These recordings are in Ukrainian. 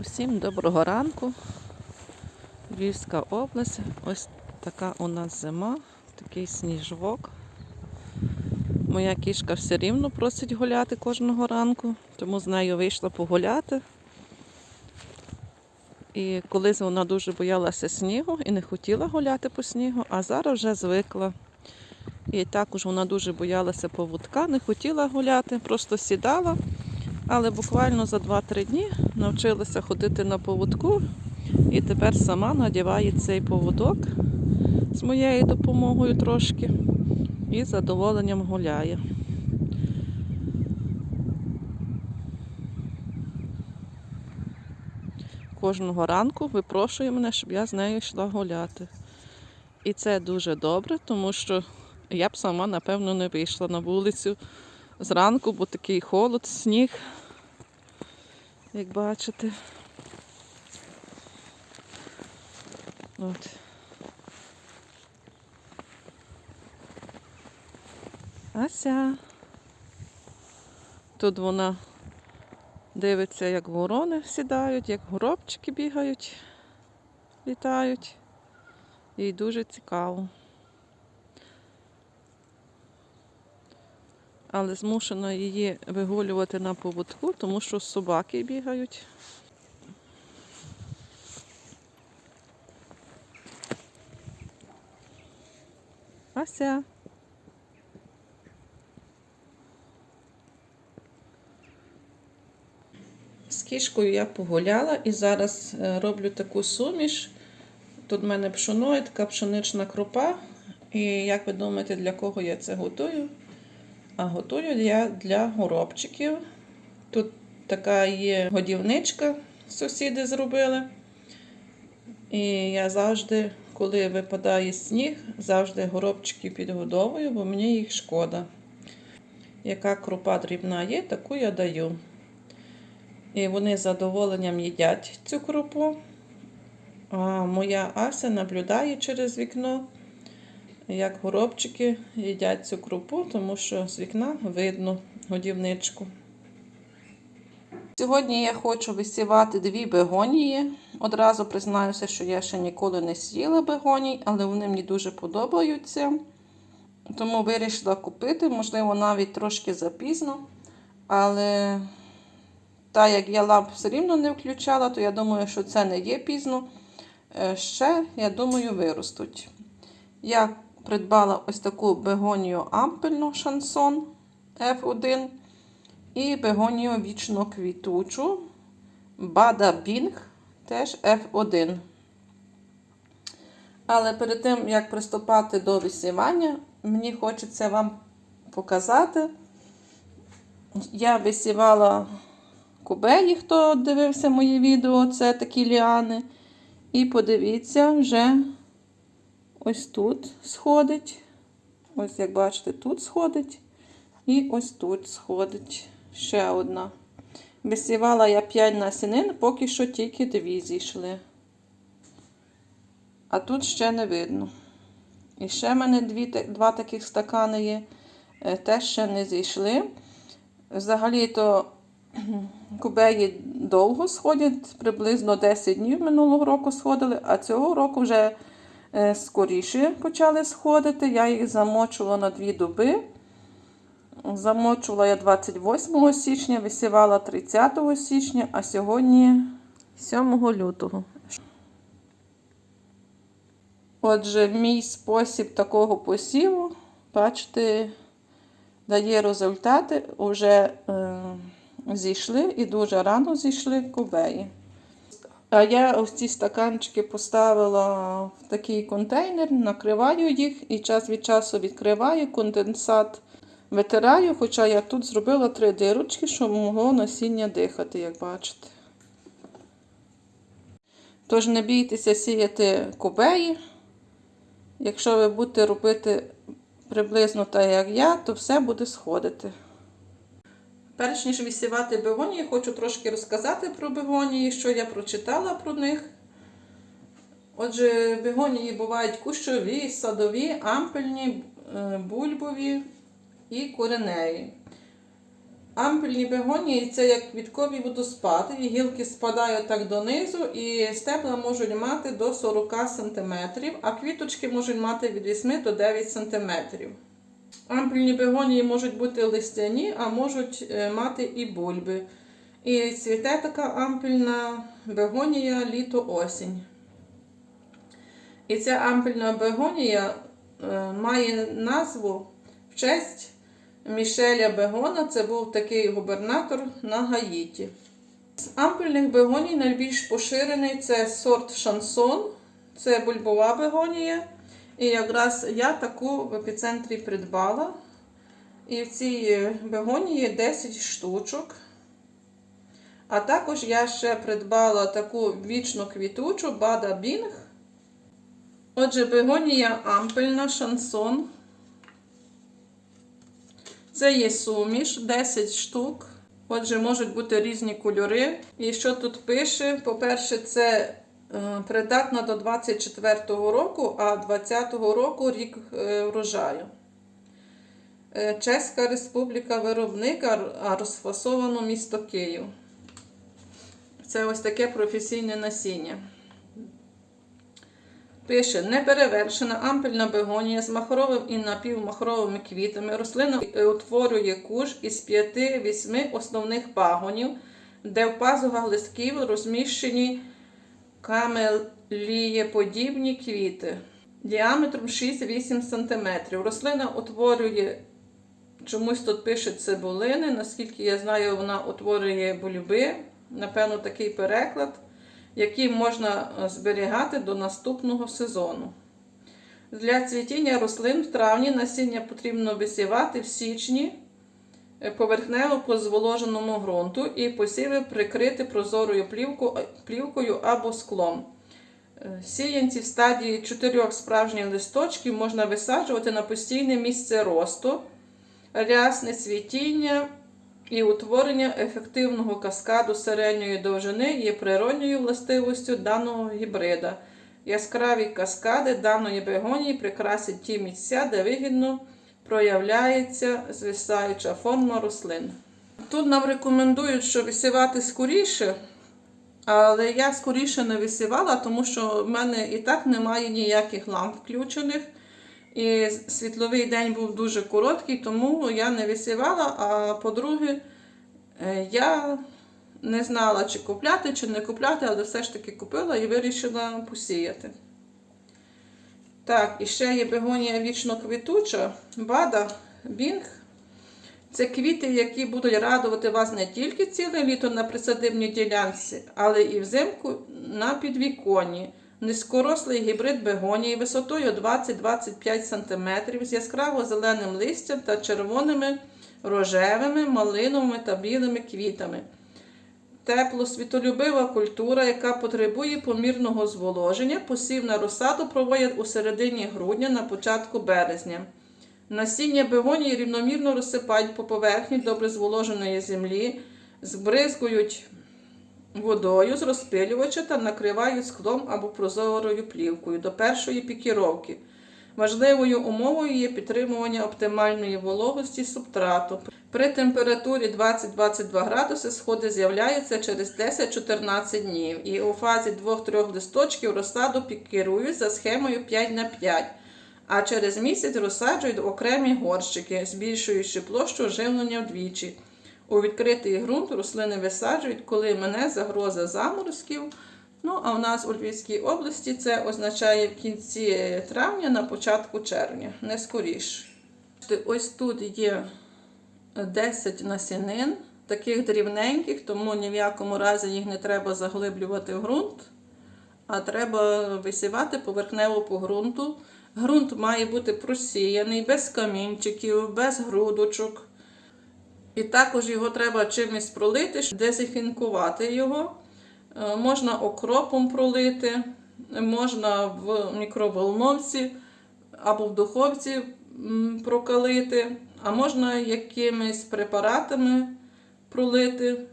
Усім доброго ранку. Львівська область. Ось така у нас зима, такий сніжок. Моя кішка все рівно просить гуляти кожного ранку, тому з нею вийшла погуляти. І колись вона дуже боялася снігу і не хотіла гуляти по снігу, а зараз вже звикла. І також вона дуже боялася поводка, не хотіла гуляти, просто сідала. Але буквально за 2-3 дні навчилася ходити на поводку і тепер сама надіває цей поводок з моєю допомогою трошки і з задоволенням гуляє. Кожного ранку випрошує мене, щоб я з нею йшла гуляти. І це дуже добре, тому що я б сама, напевно, не вийшла на вулицю зранку, бо такий холод, сніг, як бачите. От. Ася. Тут вона дивиться, як ворони сідають, як горобчики бігають, літають. Їй дуже цікаво. Але змушена її вигулювати на поводку, тому що собаки бігають. Ася. З кішкою я погуляла і зараз е, роблю таку суміш. Тут в мене пшоно і така пшенична крупа. І як ви думаєте, для кого я це готую? А готую я для горобчиків. Тут така є годівничка, сусіди зробили. І я завжди, коли випадає сніг, завжди горобчики підгодовую, бо мені їх шкода. Яка крупа дрібна є, таку я даю. І вони з задоволенням їдять цю крупу. А моя Ася наблюдає через вікно як горобчики їдять цю крупу, тому що з вікна видно годівничку. Сьогодні я хочу висівати дві бегонії. Одразу признаюся, що я ще ніколи не сіяла бегоній, але вони мені дуже подобаються. Тому вирішила купити, можливо, навіть трошки запізно. Але так як я ламп все рівно не включала, то я думаю, що це не є пізно. Е, Ще, я думаю, виростуть. Я придбала ось таку бегонію ампельну шансон F1 і бегонію вічно квітучу Бада Бінг теж F1. Але перед тим, як приступати до висівання, мені хочеться вам показати. Я висівала кубеї, хто дивився мої відео, це такі ліани. І подивіться, вже ось тут сходить. Ось, як бачите, тут сходить. І ось тут сходить ще одна. Висівала я 5 насінин, поки що тільки 2 зійшли. А тут ще не видно. І ще в мене дві, два таких стакани є, е, теж ще не зійшли. Взагалі-то кубеї довго сходять, приблизно 10 днів минулого року сходили, а цього року вже скоріше почали сходити. Я їх замочувала на дві доби. Замочувала я 28 січня, висівала 30 січня, а сьогодні 7 лютого. Отже, мій спосіб такого посіву, бачите, дає результати, вже е, зійшли і дуже рано зійшли кубеї. А я ось ці стаканчики поставила в такий контейнер, накриваю їх і час від часу відкриваю, конденсат витираю, хоча я тут зробила три дирочки, щоб могло насіння дихати, як бачите. Тож не бійтеся сіяти кубеї. Якщо ви будете робити приблизно так, як я, то все буде сходити. Перш ніж висівати бегонії, хочу трошки розказати про бегонії, що я прочитала про них. Отже, бегонії бувають кущові, садові, ампельні, е, бульбові і кореневі. Ампельні бегонії це як квіткові водоспади. І гілки спадають так донизу, і стебла можуть мати до 40 см, а квіточки можуть мати від 8 до 9 см. Ампельні бегонії можуть бути листяні, а можуть е, мати і бульби. І цвіте така ампельна бегонія літо-осінь. І ця ампельна бегонія е, має назву в честь Мішеля Бегона. Це був такий губернатор на Гаїті. З ампельних бегоній найбільш поширений це сорт шансон, це бульбова бегонія. І якраз я таку в епіцентрі придбала. І в цій бегонії 10 штучок. А також я ще придбала таку вічно квітучу Бада Бінг. Отже, бегонія ампельна шансон. Це є суміш 10 штук. Отже, можуть бути різні кольори. І що тут пише? По-перше, це придатна до 24-го року, а 20-го року рік е, врожаю. Е, Чеська республіка виробника, розфасовано місто Київ. Це ось таке професійне насіння. Пише неперевершена ампельна бегонія з махровим і напівмахровими квітами. Рослина утворює куш із 5-8 основних пагонів, де в пазухах листків розміщені камелієподібні квіти діаметром 6-8 см. Рослина утворює, чомусь тут пише цибулини, наскільки я знаю, вона утворює бульби, напевно, такий переклад які можна зберігати до наступного сезону. Для цвітіння рослин в травні насіння потрібно висівати в січні поверхнево по зволоженому ґрунту і посіви прикрити прозорою плівкою або склом. Сіянці в стадії 4 справжніх листочків можна висаджувати на постійне місце росту, рясне цвітіння і утворення ефективного каскаду середньої довжини є природньою властивостю даного гібрида. Яскраві каскади даної бегонії прикрасять ті місця, де вигідно проявляється звисаюча форма рослин. Тут нам рекомендують, що висівати скоріше, але я скоріше не висівала, тому що в мене і так немає ніяких ламп включених. І світловий день був дуже короткий, тому я не висівала. А по-друге, е, я не знала, чи купляти, чи не купляти, але все ж таки купила і вирішила посіяти. Так, і ще є бегонія вічно квітуча, бада, бінг. Це квіти, які будуть радувати вас не тільки ціле літо на присадибній ділянці, але і взимку на підвіконні. Низькорослий гібрид бегонії висотою 20-25 см з яскраво зеленим листям та червоними, рожевими, малиновими та білими квітами. Тепло світолюбива культура, яка потребує помірного зволоження, посів на розсаду проводять у середині грудня на початку березня. Насіння бегонії рівномірно розсипають по поверхні добре зволоженої землі, збризкують водою з розпилювача та накривають склом або прозорою плівкою до першої пікіровки. Важливою умовою є підтримування оптимальної вологості субтрату. При температурі 20-22 градуси сходи з'являються через 10-14 днів і у фазі 2-3 листочків розсаду пікірують за схемою 5 на 5 а через місяць розсаджують окремі горщики, збільшуючи площу живлення вдвічі. У відкритий ґрунт рослини висаджують, коли мене загроза заморозків. Ну, а в нас у Львівській області це означає в кінці травня, на початку червня, не скоріше. Ось тут є 10 насінин, таких дрібненьких, тому ні в якому разі їх не треба заглиблювати в ґрунт, а треба висівати поверхнево по ґрунту. Грунт має бути просіяний, без камінчиків, без грудочок. І також його треба чимось пролити, дезінфінкувати його. Е, Можна окропом пролити, можна в мікроволновці або в духовці прокалити, а можна якимись препаратами пролити,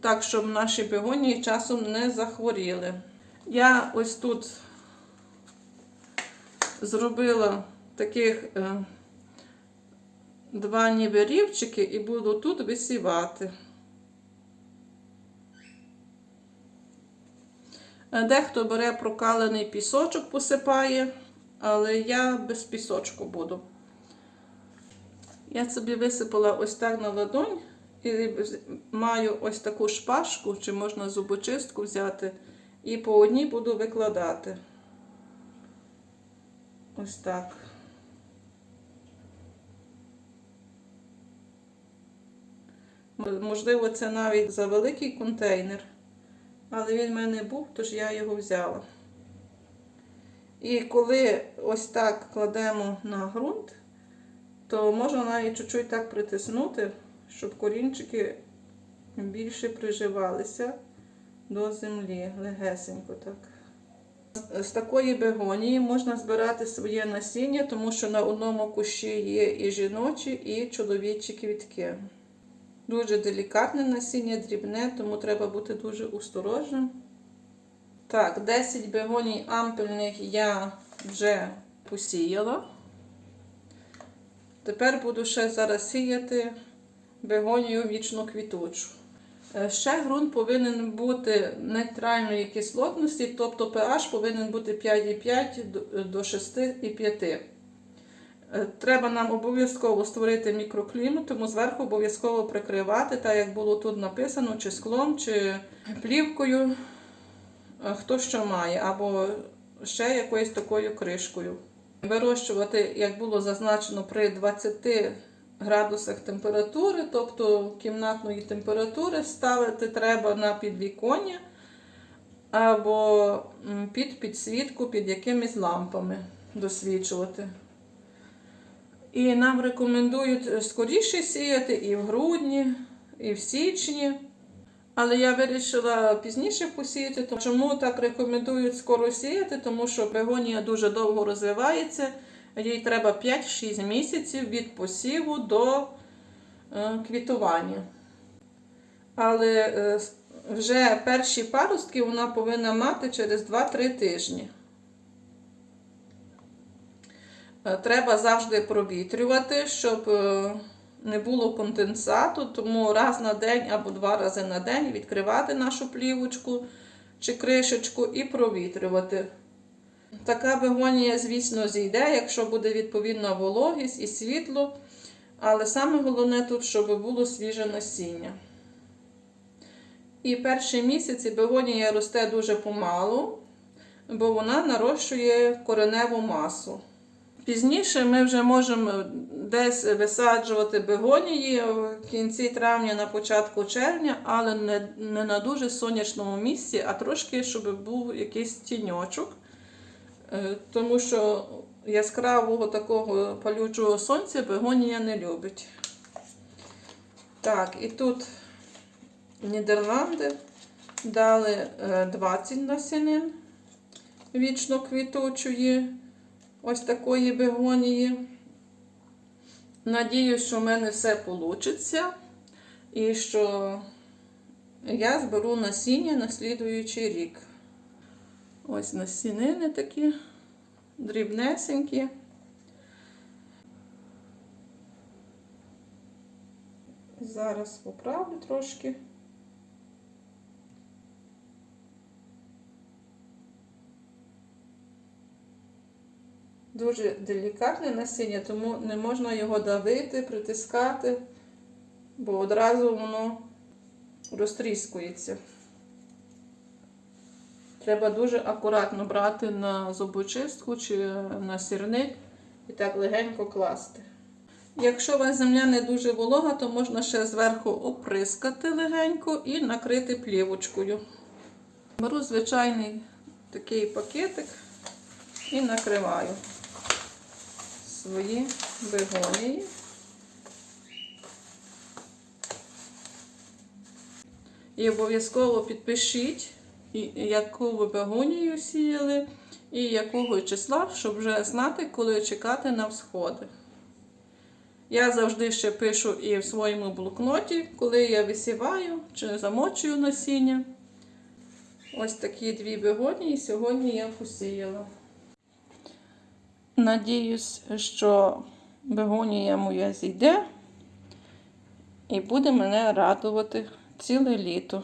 так, щоб наші бегонії часом не захворіли. Я ось тут зробила таких е, два ніби рівчики і буду тут висівати. Дехто бере прокалений пісочок, посипає, але я без пісочку буду. Я собі висипала ось так на ладонь і маю ось таку шпажку, чи можна зубочистку взяти, і по одній буду викладати. Ось так. Можливо, це навіть за великий контейнер, але він в мене був, тож я його взяла. І коли ось так кладемо на ґрунт, то можна навіть чуть-чуть так притиснути, щоб корінчики більше приживалися до землі, легесенько так. З такої бегонії можна збирати своє насіння, тому що на одному кущі є і жіночі, і чоловічі квітки. Дуже делікатне насіння, дрібне, тому треба бути дуже осторожним. Так, 10 бегоній ампельних я вже посіяла. Тепер буду ще зараз сіяти бегонію вічно квітучу. Е, Ще ґрунт повинен бути нейтральної кислотності, тобто pH повинен бути 5,5 до- до 6,5. Е, Треба нам обов'язково створити мікроклімат, тому зверху обов'язково прикривати, так як було тут написано, чи склом, чи плівкою, е, хто що має, або ще якоюсь такою кришкою. Вирощувати, як було зазначено, при 20 градусах температури, тобто кімнатної температури, ставити треба на підвіконня або під підсвітку, під якимись лампами досвічувати. І нам рекомендують е, скоріше сіяти і в грудні, і в січні. Але я вирішила пізніше посіяти. Тому чому так рекомендують скоро сіяти? Тому що бегонія дуже довго розвивається. Їй треба 5-6 місяців від посіву до е, квітування. Але е, вже перші паростки вона повинна мати через 2-3 тижні. Е, Треба завжди провітрювати, щоб е, не було конденсату, тому раз на день або два рази на день відкривати нашу плівочку чи кришечку і провітрювати. Така бегонія, звісно, зійде, якщо буде відповідна вологість і світло. Але саме головне тут, щоб було свіже насіння. І перші місяці бегонія росте дуже помалу, бо вона нарощує кореневу масу. Пізніше ми вже можемо десь висаджувати бегонії в кінці травня, на початку червня, але не, не на дуже сонячному місці, а трошки, щоб був якийсь тіньочок. Е, Тому що яскравого такого палючого сонця бегонія не любить. Так, і тут Нідерланди дали е, 20 насінин вічно квітучої ось такої бегонії. Надіюсь, що в мене все вийде. І що я зберу насіння на слідуючий рік. Ось насінини такі дрібнесенькі. Зараз поправлю трошки. Дуже делікатне насіння, тому не можна його давити, притискати, бо одразу воно розтріскується. Треба дуже акуратно брати на зубочистку чи на сірник і так легенько класти. Якщо у вас земля не дуже волога, то можна ще зверху оприскати легенько і накрити плівочкою. Беру звичайний такий пакетик і накриваю свої бегонії. І обов'язково підпишіть, яку ви бегонію сіяли і якого числа, щоб вже знати, коли чекати на всходи. Я завжди ще пишу і в своєму блокноті, коли я висіваю чи замочую насіння. Ось такі дві бегонії сьогодні я посіяла. Надіюсь, що бегонія моя зійде і буде мене радувати ціле літо.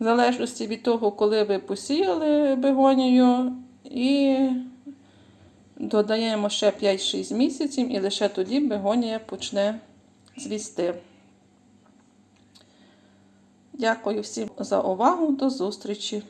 В залежності від того, коли ви посіяли бегонію, і додаємо ще 5-6 місяців, і лише тоді бегонія почне звісти. Дякую всім за увагу. До зустрічі!